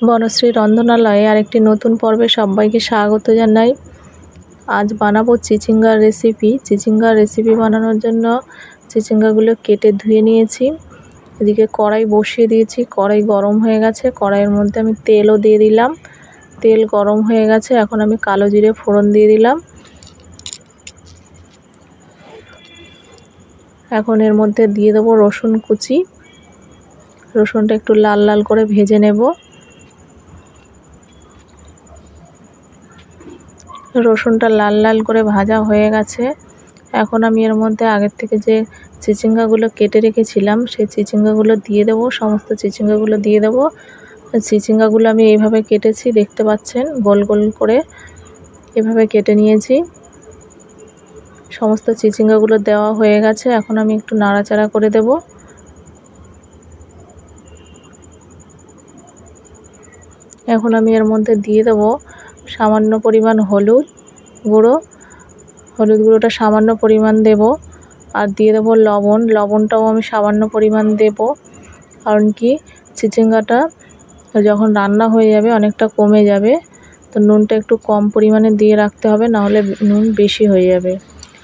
বনশ্রী রন্ধনালয়ে আরেকটি নতুন পর্বে সবাইকে স্বাগত জানাই। আজ বানাবো চিচিঙ্গার রেসিপি চিচিঙ্গার রেসিপি বানানোর জন্য চিচিঙ্গাগুলো কেটে ধুয়ে নিয়েছি। এদিকে কড়াই বসিয়ে দিয়েছি। কড়াই গরম হয়ে গেছে। কড়াইয়ের মধ্যে আমি তেলও দিয়ে দিলাম। তেল গরম হয়ে গেছে। এখন আমি কালো জিরে ফোড়ন দিয়ে দিলাম। এখন এর মধ্যে দিয়ে দেবো রসুন কুচি। রসুনটা একটু লাল লাল করে ভেজে নেব। রসুনটা লাল লাল করে ভাজা হয়ে গেছে। এখন আমি এর মধ্যে আগের থেকে যে চিচিঙ্গাগুলো কেটে রেখেছিলাম, সেই চিচিঙ্গাগুলো দিয়ে দেবো, সমস্ত চিচিঙ্গাগুলো দিয়ে দেবো। চিচিঙ্গাগুলো আমি এইভাবে কেটেছি, দেখতে পাচ্ছেন, গোল গোল করে এভাবে কেটে নিয়েছি। সমস্ত চিচিঙ্গাগুলো দেওয়া হয়ে গেছে, এখন আমি একটু নাড়াচাড়া করে দেব। এখন আমি এর মধ্যে দিয়ে দেবো সামান্য পরিমাণ হলুদ গুঁড়ো। হলুদ গুঁড়োটা সামান্য পরিমাণ দেব আর দিয়ে দেবো লবণ। লবণটাও আমি সামান্য পরিমাণ দেব। কারণ কি? চিচিঙ্গাটা যখন রান্না হয়ে যাবে অনেকটা কমে যাবে। তো নুনটা একটু কম পরিমাণে দিয়ে রাখতে হবে, নাহলে নুন বেশি হয়ে যাবে।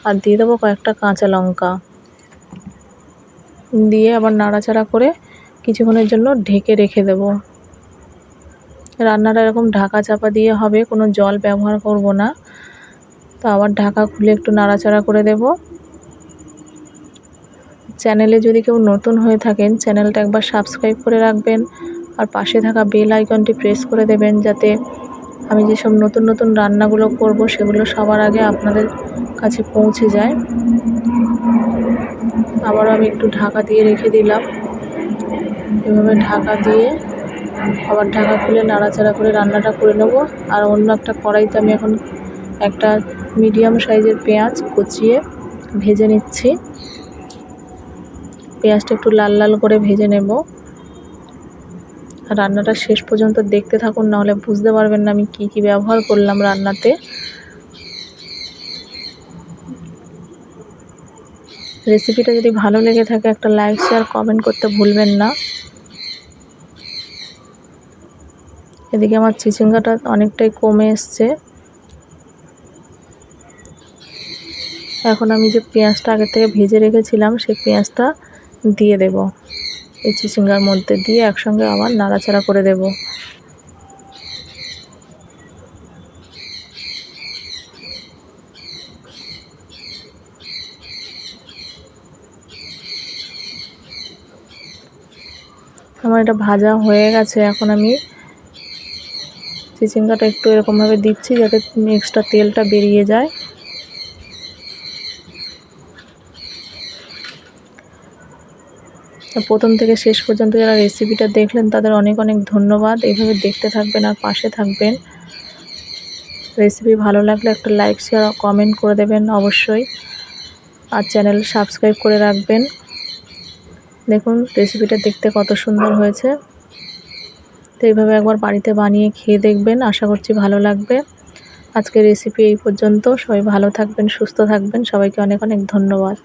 আর দিয়ে দেবো কয়েকটা কাঁচা লঙ্কা। দিয়ে আবার নাড়াচাড়া করে কিছুক্ষণের জন্য ঢেকে রেখে দেবো। রান্নাটা এরকম ঢাকা চাপা দিয়ে হবে, কোনো জল ব্যবহার করব না। তো আবার ঢাকা খুলে একটু নাড়াচাড়া করে দেব। চ্যানেলে যদি কেউ নতুন হয়ে থাকেন, চ্যানেলটা একবার সাবস্ক্রাইব করে রাখবেন আর পাশে থাকা বেল আইকনটি প্রেস করে দেবেন যাতে আমি যেসব নতুন নতুন রান্নাগুলো করব, সেগুলো সবার আগে আপনাদের কাছে পৌঁছে যায়। আবারও আমি একটু ঢাকা দিয়ে রেখে দিলাম। এভাবে ঢাকা দিয়ে আবার ঢাকা খুলে নাড়াচাড়া করে রান্নাটা করে নেব। আর অন্য একটা কড়াইতে আমি এখন একটা মিডিয়াম সাইজের পেঁয়াজ কুচিয়ে ভেজে নিচ্ছি। পেঁয়াজটা একটু লাল লাল করে ভেজে নেব। রান্নাটা শেষ পর্যন্ত দেখতে থাকুন নাহলে বুঝতে পারবেন না আমি কি কি ব্যবহার করলাম রান্নাতে। রেসিপিটা যদি ভালো লেগে থাকে একটা লাইক, শেয়ার, কমেন্ট করতে ভুলবেন না। এদিকে আমার চিচিঙ্গাটা অনেকটাই কমে এসছে। এখন আমি যে পেঁয়াজটা আগে থেকে ভেজে রেখেছিলাম, সেই পেঁয়াজটা দিয়ে দেব। এই চিচিঙ্গার মধ্যে দিয়ে একসঙ্গে আবার নাড়াচাড়া করে দেব। আমার এটা ভাজা হয়ে গেছে। এখন আমি চিচিঙ্গাটা একটু এরকমভাবে দিচ্ছি যাতে এক্সট্রা তেলটা বেরিয়ে যায়। প্রথম থেকে শেষ পর্যন্ত যারা রেসিপিটা দেখলেন, তাদের অনেক অনেক ধন্যবাদ। এইভাবে দেখতে থাকবেন আর পাশে থাকবেন। রেসিপি ভালো লাগলে একটা লাইক শেয়ার কমেন্ট করে দেবেন অবশ্যই। আর চ্যানেল সাবস্ক্রাইব করে রাখবেন। দেখুন রেসিপিটা দেখতে কত সুন্দর হয়েছে। তো এইভাবে একবার বাড়িতে বানিয়ে খেয়ে দেখবেন। আশা করছি ভালো লাগবে। আজকের রেসিপি এই পর্যন্ত। সবাই ভালো থাকবেন, সুস্থ থাকবেন। সবাইকে অনেক অনেক ধন্যবাদ।